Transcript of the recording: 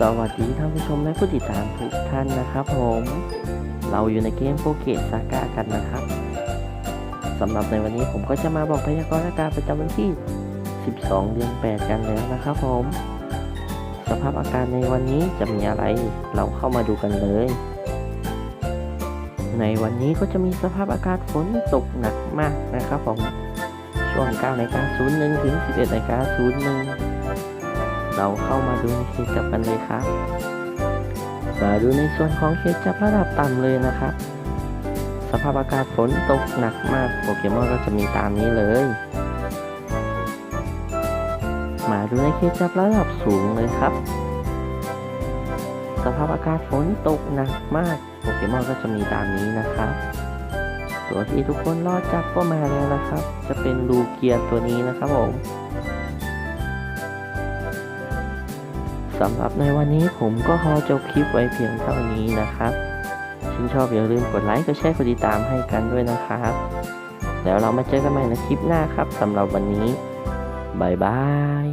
สวัสดีท่านผู้ชมและผู้ติดตามทุกท่านนะครับผม เราอยู่ในเกมโปเกตซาก้ากันนะครับสำหรับในวันนี้ผมก็จะมาบอกพยากรณ์อากาศประจำวันที่ 12 เดือน 8 กันแล้วนะครับผม สภาพอากาศในวันนี้จะมีอะไร เราเข้ามาดูกันเลย ในวันนี้ก็จะมีสภาพอากาศฝนตกหนักมากนะครับผม ช่วง9นาฬิกา01ถึง 11นาฬิกา01 เราเข้ามาดูในเคจับกันเลยครับ มาดูในส่วนของเคจับระดับต่ำเลยนะครับ สภาพอากาศฝนตกหนักมากโปเกมอนก็จะมีตามนี้เลย มาดูในเคจับระดับสูงเลยครับ สภาพอากาศฝนตกหนักมากโปเกมอนก็จะมีตามนี้นะครับ ตัวที่ทุกคนรอจับก็มาแล้วนะครับ จะเป็นลูเกียตัวนี้นะครับผม สำหรับในวันนี้ผมก็ขอจบคลิปไว้เพียงเท่านี้นะครับชื่นชอบอย่าลืมกดไลค์กดแชร์กดติดตามให้กันด้วยนะครับ แล้วเรามาเจอกันใหม่ในคลิปหน้าครับสำหรับวันนี้บายบาย